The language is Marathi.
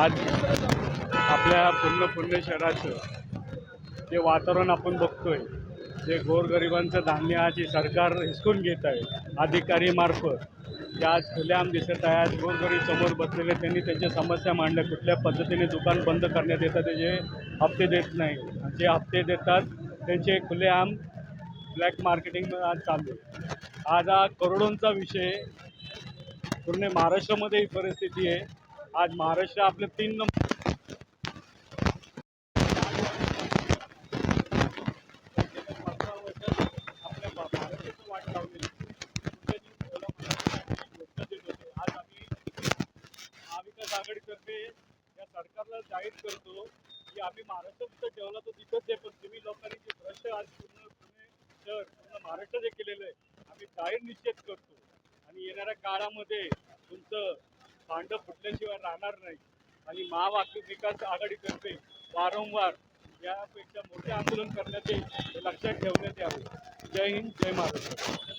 आज आपल्या पूर्ण पुण्य शहराचं जे वातावरण आपण बघतोय जे गोरगरिबांचं धान्य आज सरकार हिसकून घेत आहे अधिकारीमार्फत ते आज खुलेआम दिसत आहे. आज गोरगरीब समोर बसलेले त्यांनी त्यांच्या समस्या मांडल्या. कुठल्या पद्धतीने दुकान बंद करण्यात येतं त्याचे हप्ते देत नाही. आणि जे हप्ते देतात त्यांचे खुलेआम ब्लॅक मार्केटिंग आज चालू आहे. आज हा करोडोंचा विषय पूर्ण महाराष्ट्रामध्ये ही परिस्थिती आहे. आज महाराष्ट्र आपलं तीन नंबर. आपल्या महाराष्ट्राचं वाट लावलेली आज आम्ही महाविकास आघाडीतर्फे या सरकारला जाहीर करतो की आम्ही महाराष्ट्र तिथं ठेवला तर तिथंच आहे पण तुम्ही लोकांनी जे भ्रष्ट आज पूर्ण पुणे शहर पूर्ण महाराष्ट्र जे केलेलं आहे आम्ही जाहीर निश्चित करतो. आणि येणाऱ्या काळामध्ये तुमचं भांडं फुटल्याशिवाय राहणार नाही. आणि महावाहतूक विकास आघाडीतर्फे वारंवार यापेक्षा मोठे आंदोलन करण्यात येईल हे लक्षात ठेवण्यात यावे. जय हिंद जय महाराष्ट्र.